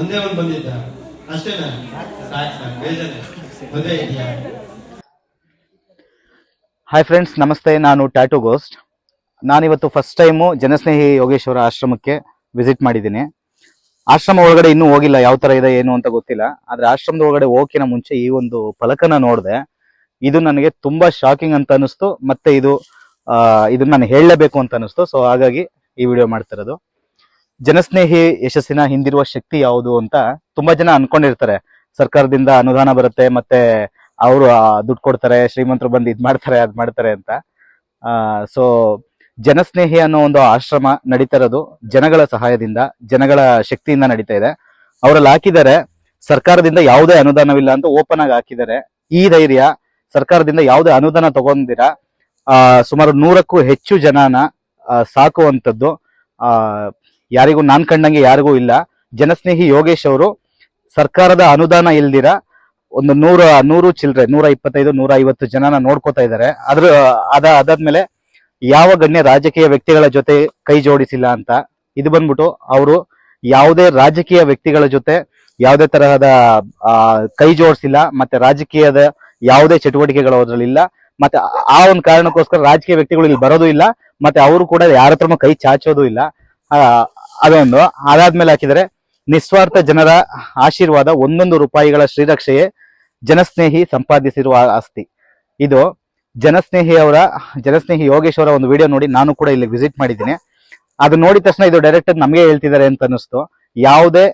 ಒಂದೇ ಒಂದು ಬಂದಿದ್ದ. ಅಷ್ಟೇನಾ? ಸಾಕು ಮದುವೆ ಇದೆಯಾ? ಹಾಯ್ ಫ್ರೆಂಡ್ಸ್ ನಮಸ್ತೆ, ನಾನು ಟ್ಯಾಟೂ ಗೋಸ್ಟ್ ನಾನಿವತ್ತು ಫಸ್ಟ್ ಟೈಮು ಜನಸ್ನೇಹಿ ಯೋಗೇಶ್ವರ ಆಶ್ರಮಕ್ಕೆ ವಿಸಿಟ್ ಮಾಡಿದ್ದೀನಿ. ಆಶ್ರಮ ಒಳಗಡೆ ಇನ್ನೂ ಹೋಗಿಲ್ಲ, ಯಾವ ತರ ಇದೆ, ಏನು ಅಂತ ಗೊತ್ತಿಲ್ಲ. ಆದ್ರೆ ಆಶ್ರಮದ ಒಳಗಡೆ ಹೋಗಿನ ಮುಂಚೆ ಈ ಒಂದು ಫಲಕನ ನೋಡಿದೆ. ಇದು ನನಗೆ ತುಂಬಾ ಶಾಕಿಂಗ್ ಅಂತ ಅನಿಸ್ತು ಮತ್ತೆ ಇದು ಇದನ್ನು ನಾನು ಹೇಳಲೇಬೇಕು ಅಂತ ಅನಿಸ್ತು ಸೊ ಹಾಗಾಗಿ ಈ ವಿಡಿಯೋ ಮಾಡ್ತಿರೋದು ಜನಸ್ನೇಹಿ ಯಶಸ್ಸಿನ ಹಿಂದಿರುವ ಶಕ್ತಿ ಯಾವುದು ಅಂತ ತುಂಬಾ ಜನ ಅನ್ಕೊಂಡಿರ್ತಾರೆ. ಸರ್ಕಾರದಿಂದ ಅನುದಾನ ಬರುತ್ತೆ, ಮತ್ತೆ ಅವರು ದುಡ್ಡು ಕೊಡ್ತಾರೆ, ಶ್ರೀಮಂತರು ಬಂದು ಇದ್ ಮಾಡ್ತಾರೆ, ಅದ್ ಮಾಡ್ತಾರೆ ಅಂತ. ಸೊ ಜನಸ್ನೇಹಿ ಅನ್ನೋ ಒಂದು ಆಶ್ರಮ ನಡೀತಾ ಇರೋದು ಜನಗಳ ಸಹಾಯದಿಂದ, ಜನಗಳ ಶಕ್ತಿಯಿಂದ ನಡೀತಾ ಇದೆ. ಅವರಲ್ಲಿ ಹಾಕಿದ್ದಾರೆ, ಸರ್ಕಾರದಿಂದ ಯಾವುದೇ ಅನುದಾನವಿಲ್ಲ ಅಂತ ಓಪನ್ ಆಗಿ ಹಾಕಿದ್ದಾರೆ. ಈ ಧೈರ್ಯ, ಸರ್ಕಾರದಿಂದ ಯಾವುದೇ ಅನುದಾನ ತಗೊಂಡಿರ, ಆ, ಸುಮಾರು ನೂರಕ್ಕೂ ಹೆಚ್ಚು ಜನನ ಸಾಕುವಂಥದ್ದು. ಆ ಯಾರಿಗೂ ನಾನ್ ಕಂಡಂಗೆ ಯಾರಿಗೂ ಇಲ್ಲ. ಜನಸ್ನೇಹಿ ಯೋಗೇಶ್ ಅವರು, ಸರ್ಕಾರದ ಅನುದಾನ ಇಲ್ದಿರ ಒಂದು ನೂರ, ನೂರು ಚಿಲ್ಲರೆ ನೂರ ಇಪ್ಪತ್ತೈದು, ನೂರ ಐವತ್ತು ಜನನ ನೋಡ್ಕೋತಾ ಇದ್ದಾರೆ. ಅದ್ರ ಅದ, ಅದಾದ್ಮೇಲೆ ಯಾವ ಗಣ್ಯ ರಾಜಕೀಯ ವ್ಯಕ್ತಿಗಳ ಜೊತೆ ಕೈ ಜೋಡಿಸಿಲ್ಲ ಅಂತ, ಇದು ಬಂದ್ಬಿಟ್ಟು ಅವರು ಯಾವುದೇ ರಾಜಕೀಯ ವ್ಯಕ್ತಿಗಳ ಜೊತೆ ಯಾವುದೇ ತರಹದ ಕೈ ಜೋಡಿಸಿಲ್ಲ, ಮತ್ತೆ ರಾಜಕೀಯದ ಯಾವುದೇ ಚಟುವಟಿಕೆಗಳು ಅದ್ರಲ್ಲಿ ಇಲ್ಲ, ಮತ್ತೆ ಆ- ಒಂದು ಕಾರಣಕ್ಕೋಸ್ಕರ ರಾಜಕೀಯ ವ್ಯಕ್ತಿಗಳು ಇಲ್ಲಿ ಬರೋದು ಇಲ್ಲ, ಮತ್ತೆ ಅವರು ಕೂಡ ಯಾರ ಕೈ ಚಾಚೋದು ಇಲ್ಲ. ಅದೊಂದು. ಅದಾದ್ಮೇಲೆ ಹಾಕಿದರೆ ನಿಸ್ವಾರ್ಥ ಜನರ ಆಶೀರ್ವಾದ ಒಂದೊಂದು ರೂಪಾಯಿಗಳ ಶ್ರೀರಕ್ಷೆಯೇ ಜನಸ್ನೇಹಿ ಸಂಪಾದಿಸಿರುವ ಆಸ್ತಿ. ಇದು ಜನಸ್ನೇಹಿ ಅವರ, ಜನಸ್ನೇಹಿ ಯೋಗೇಶ್ ಅವರ ಒಂದು ವಿಡಿಯೋ ನೋಡಿ ನಾನು ಕೂಡ ಇಲ್ಲಿ ವಿಸಿಟ್ ಮಾಡಿದ್ದೀನಿ. ಅದು ನೋಡಿದ ತಕ್ಷಣ ಇದು ಡೈರೆಕ್ಟ್ ನಮಗೆ ಹೇಳ್ತಿದ್ದಾರೆ ಅಂತ ಅನಿಸ್ತು ಯಾವುದೇ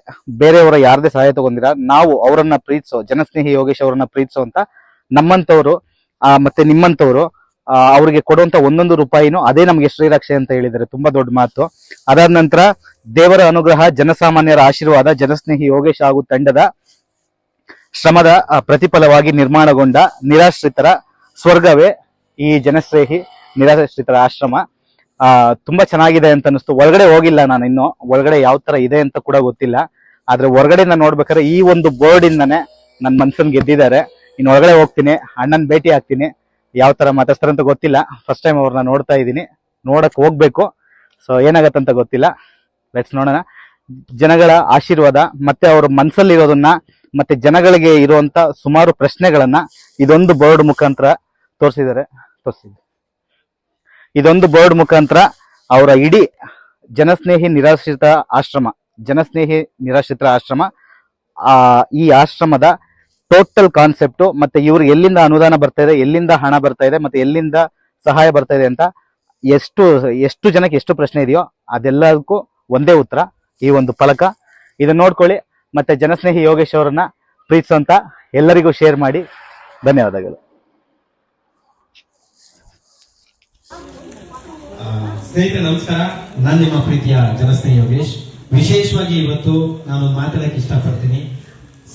ಬೇರೆಯವರ ಯಾರದೇ ಸಹಾಯ ತಗೊಂಡಿರ, ನಾವು ಅವರನ್ನ ಪ್ರೀತಿಸೋ, ಜನಸ್ನೇಹಿ ಯೋಗೇಶ್ ಅವರನ್ನ ಪ್ರೀತಿಸೋ ಅಂತ ನಮ್ಮಂತವ್ರು ಮತ್ತೆ ನಿಮ್ಮಂತವ್ರು ಅವ್ರಿಗೆ ಕೊಡುವಂತ ಒಂದೊಂದು ರೂಪಾಯಿನೂ ಅದೇ ನಮಗೆ ಶ್ರೀರಕ್ಷೆ ಅಂತ ಹೇಳಿದರೆ ತುಂಬಾ ದೊಡ್ಡ ಮಾತು. ಅದಾದ ನಂತರ ದೇವರ ಅನುಗ್ರಹ, ಜನಸಾಮಾನ್ಯರ ಆಶೀರ್ವಾದ, ಜನಸ್ನೇಹಿ ಯೋಗೇಶ್ ಹಾಗೂ ತಂಡದ ಶ್ರಮದ ಪ್ರತಿಫಲವಾಗಿ ನಿರ್ಮಾಣಗೊಂಡ ನಿರಾಶ್ರಿತರ ಸ್ವರ್ಗವೇ ಈ ಜನಸ್ನೇಹಿ, ನಿರಾಶ್ರಿತರ ಆಶ್ರಮ. ಆ, ತುಂಬಾ ಚೆನ್ನಾಗಿದೆ ಅಂತ ಅನಿಸ್ತು ಒಳಗಡೆ ಹೋಗಿಲ್ಲ ನಾನು ಇನ್ನು. ಒಳಗಡೆ ಯಾವ ತರ ಇದೆ ಅಂತ ಕೂಡ ಗೊತ್ತಿಲ್ಲ. ಆದ್ರೆ ಹೊರಗಡೆಯಿಂದ ನೋಡ್ಬೇಕಾದ್ರೆ ಈ ಒಂದು ಬೋರ್ಡ್ ಇಂದಾನೆ ನನ್ನ ಮನ್ಸನ್ ಗೆದ್ದಿದ್ದಾರೆ. ಇನ್ನು ಒಳಗಡೆ ಹೋಗ್ತೀನಿ. ಅಣ್ಣನ್ ಭೇಟಿ ಆಗ್ತೀನಿ. ಯಾವ ತರ ಅಂತ ಗೊತ್ತಿಲ್ಲ. ಫಸ್ಟ್ ಟೈಮ್ ಅವ್ರನ್ನ ನೋಡ್ತಾ ಇದ್ದೀನಿ. ನೋಡಕ್ ಹೋಗ್ಬೇಕು. ಸೊ ಏನಾಗತ್ತಂತ ಗೊತ್ತಿಲ್ಲ. ಲೆಟ್ಸ್ ನೋಡೋಣ. ಜನಗಳ ಆಶೀರ್ವಾದ, ಮತ್ತೆ ಅವ್ರ ಮನಸ್ಸಲ್ಲಿರೋದನ್ನ ಮತ್ತೆ ಜನಗಳಿಗೆ ಇರುವಂತ ಸುಮಾರು ಪ್ರಶ್ನೆಗಳನ್ನ ಇದೊಂದು ಬೋರ್ಡ್ ಮುಖಾಂತರ ತೋರಿಸಿದ್ದಾರೆ. ತೋರಿಸಿದ್ದಾರೆ ಇದೊಂದು ಬೋರ್ಡ್ ಮುಖಾಂತರ ಅವರ ಇಡೀ ಜನಸ್ನೇಹಿ ನಿರಾಶ್ರಿತ ಆಶ್ರಮ, ಜನಸ್ನೇಹಿ ನಿರಾಶ್ರಿತ ಆಶ್ರಮ, ಆ, ಈ ಆಶ್ರಮದ ಟೋಟಲ್ ಕಾನ್ಸೆಪ್ಟ್ ಮತ್ತೆ ಇವ್ರು ಎಲ್ಲಿಂದ ಅನುದಾನ ಬರ್ತಾ ಇದೆ, ಎಲ್ಲಿಂದ ಹಣ ಬರ್ತಾ ಇದೆ, ಮತ್ತೆ ಎಲ್ಲಿಂದ ಸಹಾಯ ಬರ್ತಾ ಇದೆ ಅಂತ ಎಷ್ಟು ಎಷ್ಟು ಜನಕ್ಕೆ ಎಷ್ಟು ಪ್ರಶ್ನೆ ಇದೆಯೋ ಅದೆಲ್ಲದಕ್ಕೂ ಒಂದೇ ಉತ್ತರ, ಈ ಒಂದು ಫಲಕ. ಇದನ್ನ ನೋಡ್ಕೊಳ್ಳಿ. ಮತ್ತೆ ಜನಸ್ನೇಹಿ ಯೋಗೇಶ್ ಅವರನ್ನ ಪ್ರೀತಿಸುವಂತ ಎಲ್ಲರಿಗೂ ಶೇರ್ ಮಾಡಿ. ಧನ್ಯವಾದಗಳು. ಸ್ನೇಹಿತರೆ, ನಮಸ್ಕಾರ. ನಾನು ನಿಮ್ಮ ಪ್ರೀತಿಯ ಜನಸ್ನೇಹಿ ಯೋಗೇಶ್. ವಿಶೇಷವಾಗಿ ಇವತ್ತು ನಾನು ಮಾತಾಡಕ್ಕೆ ಇಷ್ಟಪಡ್ತೀನಿ.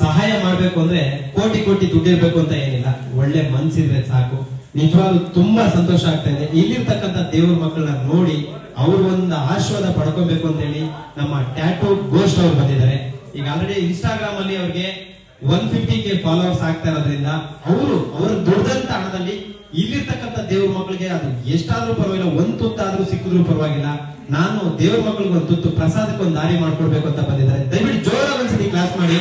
ಸಹಾಯ ಮಾಡ್ಬೇಕು ಅಂದ್ರೆ ಕೋಟಿ ಕೋಟಿ ದುಡ್ಡಿರ್ಬೇಕು ಅಂತ ಏನಿಲ್ಲ. ಒಳ್ಳೆ ಮನ್ಸಿದ್ರೆ ಸಾಕು. ನಿಜವಾಗ್ಲೂ ತುಂಬಾ ಸಂತೋಷ ಆಗ್ತಾ ಇದೆ. ಇಲ್ಲಿರ್ತಕ್ಕಂಥ ದೇವ್ರ ಮಕ್ಕಳನ್ನ ನೋಡಿ ಅವ್ರ ಒಂದು ಆಶೀರ್ವಾದ ಪಡ್ಕೋಬೇಕು ಅಂತ ಹೇಳಿ ನಮ್ಮ ಟ್ಯಾಟೂ ಗೋಸ್ಟ್ ಅವ್ರು ಬಂದಿದ್ದಾರೆ. ಈಗ ಆಲ್ರೆಡಿ ಇನ್ಸ್ಟಾಗ್ರಾಮ್ ಅಲ್ಲಿ ಅವ್ರಿಗೆ ಒನ್ ಫಿಫ್ಟಿ ಕೆ ಫಾಲೋವರ್ಸ್ ಆಗ್ತಾ ಇರೋದ್ರಿಂದ ಅವರು ಅವರ ದುಡ್ಡಂತ ಹಣದಲ್ಲಿ ಇಲ್ಲಿರ್ತಕ್ಕಂಥ ದೇವ್ರ ಮಕ್ಕಳಿಗೆ ಅದು ಎಷ್ಟಾದ್ರೂ ಪರವಾಗಿಲ್ಲ, ಒಂದ್ ತುತ್ತಾದ್ರೂ ಸಿಕ್ಕಿದ್ರು ಪರವಾಗಿಲ್ಲ. ನಾನು ದೇವ್ರ ಮಕ್ಕಳಿಗೆ ಒಂದು ತುತ್ತು ಪ್ರಸಾದಕ್ಕೆ ಒಂದು ದಾರಿ ಮಾಡ್ಕೊಡ್ಬೇಕು ಅಂತ ಬಂದಿದ್ದಾರೆ. ದಯವಿಟ್ಟು ಜೋರ ಒಂದ್ಸತಿ ಕ್ಲಾಸ್ ಮಾಡಿ.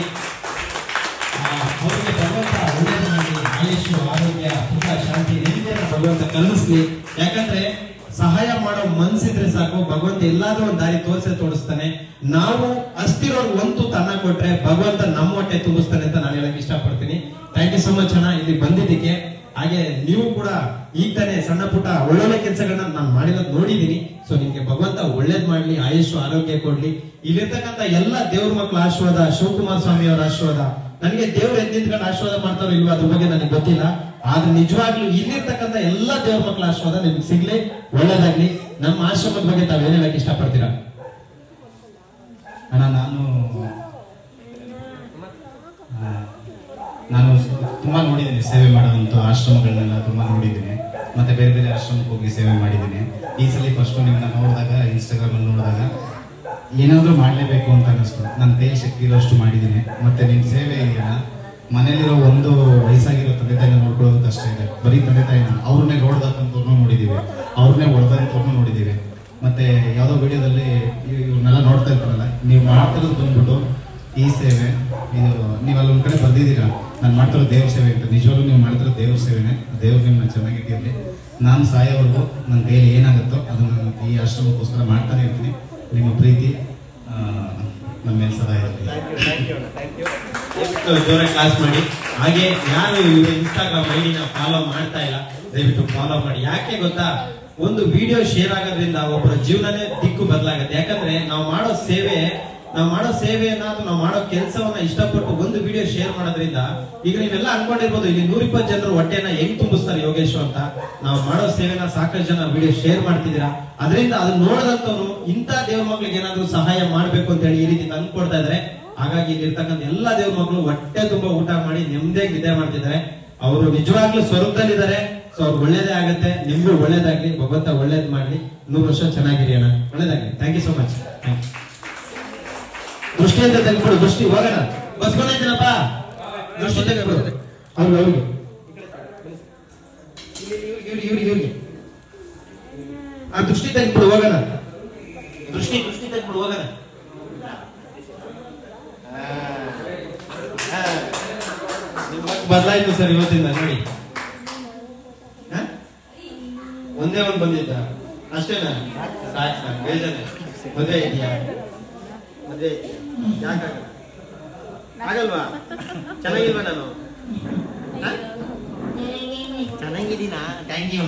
ಭಗವಂತ ಕಲಿಸ್ಲಿ ಯಾಕಂದ್ರೆ ಸಹಾಯ ಮಾಡೋ ಮನ್ಸಿದ್ರೆ ಸಾಕು, ಭಗವಂತ ಎಲ್ಲಾದ್ರೂ ಒಂದು ದಾರಿ ತೋರಿಸೇ ತೋರಿಸ್ತಾನೆ. ನಾವು ಅಸ್ತಿರೋ ಒಂದು ತನ್ನ ಕೊಟ್ರೆ ಭಗವಂತ ನಮ್ಮ ಹೊಟ್ಟೆ ತುಂಬಿಸ್ತಾನೆ ಅಂತ ನಾನು ಹೇಳಕ್ ಇಷ್ಟಪಡ್ತೀನಿ. ಥ್ಯಾಂಕ್ ಯು ಸೋ ಮಚ್ ಅಣ್ಣ, ಇಲ್ಲಿ ಬಂದಿದ್ದಕ್ಕೆ. ಹಾಗೆ ನೀವು ಕೂಡ ಈಗ ತಾನೇ ಸಣ್ಣ ಪುಟ್ಟ ಒಳ್ಳೊಳ್ಳೆ ಕೆಲಸಗಳನ್ನ ನಾನು ಮಾಡಿರೋದು ನೋಡಿದೀನಿ ಸೊ ನಿಮ್ಗೆ ಭಗವಂತ ಒಳ್ಳೇದ್ ಮಾಡ್ಲಿ ಆಯುಷ್ ಆರೋಗ್ಯ ಕೊಡ್ಲಿ. ಇಲ್ಲಿರ್ತಕ್ಕಂಥ ಎಲ್ಲ ದೇವ್ರ ಮಕ್ಕಳ ಆಶೀರ್ವಾದ, ಶಿವಕುಮಾರ್ ಸ್ವಾಮಿ ಅವರ ಆಶೀರ್ವಾದ ನನಗೆ ದೇವ್ರು ಎದ್ದು ನಿಂತ್ಕೊಂಡು ಆಶೀರ್ವಾದ ಮಾಡ್ತಾರೋ ಇಲ್ವಾ ಅದ್ರ ಬಗ್ಗೆ ನನಗೆ ಗೊತ್ತಿಲ್ಲ. ಆದ್ರೆ ನಿಜವಾಗ್ಲೂ ಇಲ್ಲಿರ್ತಕ್ಕಂಥ ಎಲ್ಲ ದೇವ್ರ ಮಕ್ಕಳ ಆಶೀರ್ವಾದ ನಿಮ್ಗೆ ಸಿಗ್ಲಿ, ಒಳ್ಳೇದಾಗ್ಲಿ. ನಮ್ಮ ಆಶ್ರಮದ ಬಗ್ಗೆ ತಾವೇನ್ ಹೇಳಕ್ ಇಷ್ಟಪಡ್ತೀರಾ? ಅಣ್ಣ, ನಾನು ನಾನು ತುಂಬಾ ನೋಡಿದ್ದೀನಿ ಸೇವೆ ಮಾಡುವಂಥ ಆಶ್ರಮಗಳನ್ನೆಲ್ಲ ತುಂಬಾ ನೋಡಿದ್ದೀನಿ. ಮತ್ತೆ ಬೇರೆ ಬೇರೆ ಆಶ್ರಮಕ್ಕೆ ಹೋಗಿ ಸೇವೆ ಮಾಡಿದ್ದೀನಿ. ಈ ಸಲ ಫಸ್ಟ್ ನಿಮ್ಮನ್ನ ನೋಡಿದಾಗ ಇನ್ಸ್ಟಾಗ್ರಾಮ್ ಅಲ್ಲಿ ನೋಡಿದಾಗ ಏನಾದರೂ ಮಾಡಲೇಬೇಕು ಅಂತ ಅನ್ನಿಸ್ತು ನನ್ನ ಕೈ ಶಕ್ತಿ ಇರೋಷ್ಟು ಮಾಡಿದ್ದೀನಿ. ಮತ್ತೆ ನಿಮ್ಮ ಸೇವೆ ಇದೆಯಲ್ಲ ಮನೇಲಿರೋ ಒಂದು ವಯಸ್ಸಾಗಿರೋ ತಂದೆ ತಾಯಿನ ನೋಡ್ಕೊಳ್ಳೋದು ಕಷ್ಟ ಇದೆ. ಬರೀ ತಂದೆ ತಾಯಿನ ಅವ್ರನ್ನೇ ನೋಡ್ದಂಥವ್ರನ್ನೂ ನೋಡಿದ್ದೀವಿ ಅವ್ರನ್ನೇ ಹೊಡೆದಂಥವ್ರನ್ನೂ ನೋಡಿದ್ದೀವಿ ಮತ್ತೆ ಯಾವುದೋ ವಿಡಿಯೋದಲ್ಲಿ ಇವನ್ನೆಲ್ಲ ನೋಡ್ತಾ ಇರ್ತಾರಲ್ಲ ನೀವು ಮಾಡ್ತಿರೋದು ಬಂದ್ಬಿಟ್ಟು ಈ ಸೇವೆ, ಇದು ನೀವು ಅಲ್ಲೊಂದು ಕಡೆ ಬಂದಿದ್ದೀರಾ? ನಾನು ಮಾಡ್ತಿರೋ ದೇವ್ರ ಸೇವೆ ಅಂತ. ನಿಜವಾಗ್ಲೂ ನೀವು ಮಾಡ್ತಿರೋ ದೇವ್ರ ಸೇವೆನೇ. ದೇವ್ರ ನಿಮ್ಮನ್ನ ಚೆನ್ನಾಗಿಟ್ಟಿರಲಿ ನಾನು ಸಾಯೋವರೆಗೂ ನನ್ನ ಕೈಯಲ್ಲಿ ಏನಾಗುತ್ತೋ ಅದನ್ನು ನಾನು ಈ ಆಶ್ರಮಕ್ಕೋಸ್ಕರ ಮಾಡ್ತಾನೆ ಇರ್ತೀನಿ. ನಿಮ್ಮ ಪ್ರೀತಿ ನಮ್ಮ ಮೇಲೆ ಸದಾ ಇರುತ್ತೆ. ಜೋರಾಗಿ ಕ್ಲಾಸ್ ಮಾಡಿ. ಹಾಗೆ ಯಾರು ಇವರು ಇನ್ಸ್ಟಾಗ್ರಾಮ್ ಐಡಿನ ಫಾಲೋ ಮಾಡ್ತಾ ಇಲ್ಲ ದಯವಿಟ್ಟು ಫಾಲೋ ಮಾಡಿ. ಯಾಕೆ ಗೊತ್ತಾ? ಒಂದು ವಿಡಿಯೋ ಶೇರ್ ಆಗೋದ್ರಿಂದ ಒಬ್ಬರ ಜೀವನನೇ ದಿಕ್ಕು ಬದಲಾಗುತ್ತೆ. ಯಾಕಂದ್ರೆ ನಾವು ಮಾಡೋ ಸೇವೆ ನಾವು ಮಾಡೋ ಸೇವೆಯನ್ನ ಅಥವಾ ನಾವು ಮಾಡೋ ಕೆಲಸವನ್ನ ಇಷ್ಟಪಟ್ಟು ಒಂದು ವಿಡಿಯೋ ಶೇರ್ ಮಾಡೋದ್ರಿಂದ ಈಗ ನೀವೆಲ್ಲ ಅನ್ಕೊಂಡಿರ್ಬೋದು, ಇಲ್ಲಿ ನೂರಿಪ್ಪತ್ತು ಜನರು ಹೊಟ್ಟೆನ ಹೆಂಗ್ ತುಂಬಿಸ್ತಾರೆ ಯೋಗೇಶ್ ಅಂತ. ನಾವು ಮಾಡೋ ಸೇವೆನ ಸಾಕಷ್ಟು ಜನ ವಿಡಿಯೋ ಶೇರ್ ಮಾಡ್ತಿದ್ದೀರಾ. ಅದರಿಂದ ಅದನ್ನ ನೋಡದಂತವ್ರು, ಇಂಥ ದೇವ್ರ ಮಕ್ಳಿಗೆ ಏನಾದ್ರು ಸಹಾಯ ಮಾಡ್ಬೇಕು ಅಂತ ಹೇಳಿ ಈ ರೀತಿ ತಂದ್ಕೊಡ್ತಾ ಇದಾರೆ. ಹಾಗಾಗಿ ಇಲ್ಲಿರ್ತಕ್ಕಂಥ ಎಲ್ಲಾ ದೇವ್ರ ಮಕ್ಕಳು ಹೊಟ್ಟೆ ತುಂಬಾ ಊಟ ಮಾಡಿ ನೆಮ್ಮದಿಯಾಗಿ ನಿದ್ದೆ ಮಾಡ್ತಿದ್ದಾರೆ. ಅವರು ನಿಜವಾಗ್ಲೂ ಸ್ವರೂಪದಲ್ಲಿದ್ದಾರೆ. ಸೊ ಅವ್ರು ಒಳ್ಳೇದೇ ಆಗುತ್ತೆ. ನಿಮ್ಗೂ ಒಳ್ಳೇದಾಗ್ಲಿ. ಭಗವಂತ ಒಳ್ಳೇದ್ ಮಾಡ್ಲಿ. ನೂರು ವರ್ಷ ಚೆನ್ನಾಗಿರಿ ಅಣ್ಣ. ಒಳ್ಳೇದಾಗ್ಲಿ. ಥ್ಯಾಂಕ್ ಯು ಸೊ ಮಚ್ ದೃಷ್ಟಿ ಅಂತ ತೆಗೆದ್ಬಿಡು ದೃಷ್ಟಿ ಹೋಗೋಣ. ಬಸ್ ದೃಷ್ಟಿ ತೆಗೆದ್ಬಿಡು ಅವ್ರಿಗೆ ಅವ್ರಿಗೆ ಇವ್ರಿಗೆ ಆ ದೃಷ್ಟಿ ತೆಗೆದ್ಬಿಡು ಹೋಗೋಣ. ದೃಷ್ಟಿ ದೃಷ್ಟಿ ತೆಗೆದ್ಬಿಡು ಹೋಗೋಣ. ಬದಲಾಯ್ತು ಸರ್ ಇವತ್ತಿಂದ, ನೋಡಿ? ಒಂದೇ ಒಂದು ಬಂದಿದ್ದ ಅಷ್ಟೇನಾ? ಸಾಕು ಸಾಕು ಬೇಜಾನೆ ಮದುವೆ ಇದೆಯಾ? ಮದುವೆ ಇದೆಯಾ ಯಾಕಾಗಲ್ಲ ಆಗಲ್ವಾ? ಚೆನ್ನಾಗಿಲ್ವಾ ನಾನು? ಚೆನ್ನಾಗಿದ್ದೀನಾ? Thank you